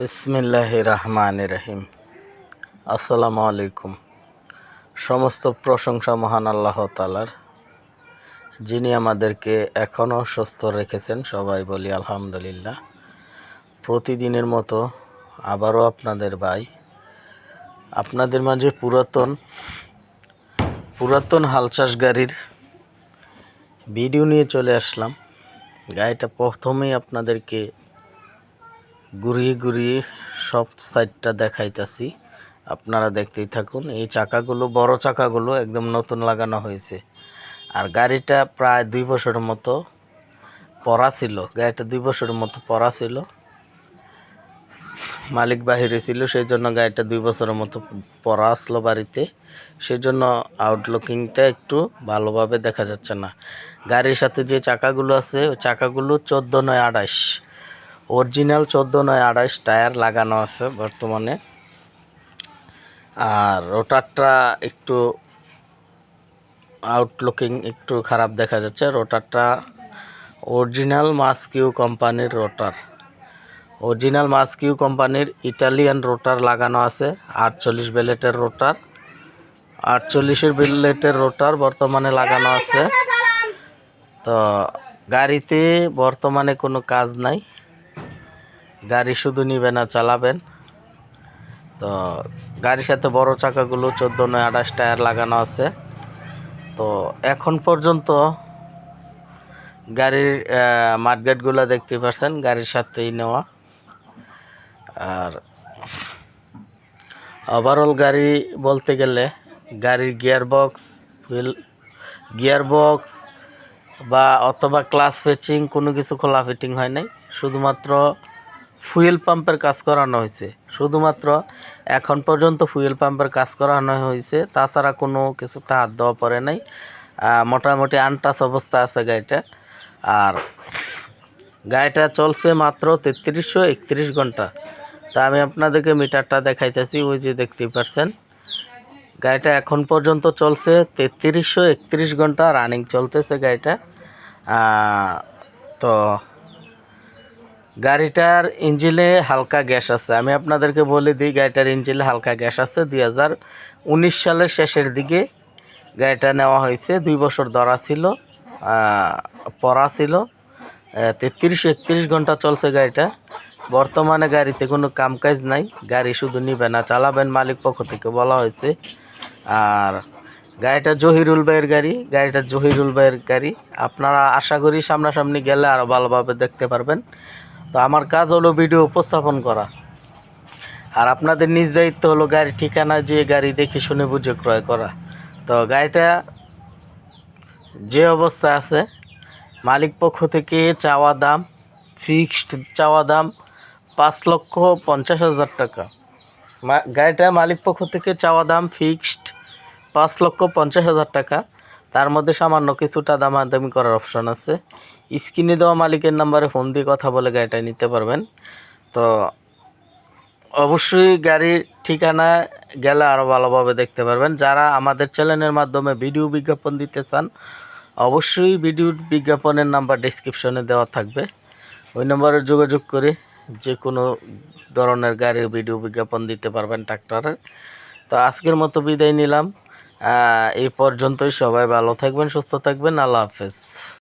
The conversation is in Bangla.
বিসমিল্লাহ রহমান রহিম আসসালামু আলাইকুম সমস্ত প্রশংসা মহান আল্লাহ তালার যিনি আমাদেরকে এখনও সুস্থ রেখেছেন, সবাই বলি আলহামদুলিল্লাহ। প্রতিদিনের মতো আবারও আপনাদের ভাই, আপনাদের মাঝে পুরাতন পুরাতন হাল চাষ গাড়ির ভিডিও নিয়ে চলে আসলাম। গাড়িটা প্রথমেই আপনাদেরকে ঘুরিয়ে ঘুরিয়ে সব সাইডটা দেখাইতাছি। আপনারা দেখতেই থাকুন, এই চাকাগুলো, বড় চাকাগুলো একদম নতুন লাগানো হয়েছে। আর গাড়িটা প্রায় দুই বছরের মতো পরা ছিল, গাড়িটা দুই বছরের মতো পরা ছিল। মালিক বাহিরে ছিল সেই জন্য গাড়িটা দুই বছরের মতো পরা আসলো বাড়িতে। সেই জন্য আউটলুকিংটা একটু ভালোভাবে দেখা যাচ্ছে না। গাড়ির সাথে যে চাকাগুলো আছে, ওই চাকাগুলো চোদ্দ নয় আঠাশ। অরিজিনাল চোদ্দ নয় আড়াইশ টায়ার লাগানো আছে বর্তমানে। আর রোটারটা একটু আউটলুকিং একটু খারাপ দেখা যাচ্ছে। রোটারটা অরিজিনাল মাস্কিউ কোম্পানির রোটার। অরিজিনাল মাস্কিউ কোম্পানির ইটালিয়ান রোটার লাগানো আছে, আটচল্লিশ বেলেটের রোটার। আটচল্লিশের বেলেটের রোটার বর্তমানে লাগানো আছে। তো গাড়িতে বর্তমানে কোনো কাজ নাই। গাড়ি শুধু নিবেন আর চালাবেন। তো গাড়ির সাথে বড় চাকাগুলো চোদ্দ নয় আঠাশ টায়ার লাগানো আছে। তো এখন পর্যন্ত গাড়ির মাঠগাটগুলো দেখতে পাচ্ছেন গাড়ির সাথেই নেওয়া। আর ওভারঅল গাড়ি বলতে গেলে গাড়ির gear box wheel gear box বা অথবা ক্লাস ফেচিং কোনো কিছু খোলা ফিটিং হয় নাই। শুধুমাত্র ফুয়েল পাম্পের কাজ করানো হয়েছে। শুধুমাত্র এখন পর্যন্ত ফুয়েল পাম্পের কাজ করানো হয়েছে। তাছাড়া কোনো কিছুতে হাত দেওয়া পড়ে নাই। মোটামুটি আনটাচ অবস্থা আছে গাড়িটা। আর গাড়িটা চলছে মাত্র তেত্রিশশো একত্রিশ ঘণ্টা। তা আমি আপনাদেরকে মিটারটা দেখাইতেছি, ওই যে দেখতেই পারছেন। গাড়িটা এখন পর্যন্ত চলছে তেত্রিশশো একত্রিশ ঘণ্টা, রানিং চলতেছে গাড়িটা। তো গাড়িটার ইঞ্জিনে হালকা গ্যাস আছে। আমি আপনাদেরকে বলে দিই, গাড়িটার ইঞ্জিনে হালকা গ্যাস আছে। দুই হাজার উনিশ সালের শেষের দিকে গাড়িটা নেওয়া হয়েছে। দুই বছর ধরা ছিল পড়া ছিল। তেত্রিশ, একত্রিশ ঘণ্টা চলছে গাড়িটা। বর্তমানে গাড়িতে কোনো কামকাজ নাই। গাড়ি শুধু নিবেন না, চালাবেন মালিক পক্ষ থেকে বলা হয়েছে। আর গাড়িটা জহিরুল ভাইয়ের গাড়ি, গাড়িটা জহিরুল ভাইয়ের গাড়ি। আপনারা আশা করি সামনাসামনি গেলে আরও ভালোভাবে দেখতে পারবেন। তো আমার কাজ হলো ভিডিও উপস্থাপন করা। আর আপনাদের নিজ দায়িত্ব হলো গাড়ি ঠিকানা যে গাড়ি দেখে শুনে বুঝে ক্রয় করা। তো গাড়িটা যে অবস্থা আছে, মালিক পক্ষ থেকে চাওয়া দাম ফিক্সড চাওয়া দাম পাঁচ লক্ষ পঞ্চাশ হাজার টাকা। গাড়িটা মালিক পক্ষ থেকে চাওয়া দাম ফিক্সড পাঁচ লক্ষ পঞ্চাশ হাজার টাকা। তার মধ্যে সামান্য কিছুটা দামাদামি করার অপশন আছে। স্ক্রিনে দেওয়া মালিকের নাম্বারে ফোন দিয়ে কথা বলে গাড়িটা নিতে পারবেন। তো অবশ্যই গাড়ির ঠিকানা গেলে আরও ভালোভাবে দেখতে পারবেন। যারা আমাদের চ্যানেলের মাধ্যমে ভিডিও বিজ্ঞাপন দিতে চান, অবশ্যই ভিডিও বিজ্ঞাপনের নাম্বার ডিসক্রিপশনে দেওয়া থাকবে। ওই নম্বরে যোগাযোগ করে যে কোনো ধরনের গাড়ির ভিডিও বিজ্ঞাপন দিতে পারবেন ট্রাক্টরের। তো আজকের মতো বিদায় নিলাম। এই পর্যন্তই। সবাই ভালো থাকবেন, সুস্থ থাকবেন। আল্লাহ হাফেজ।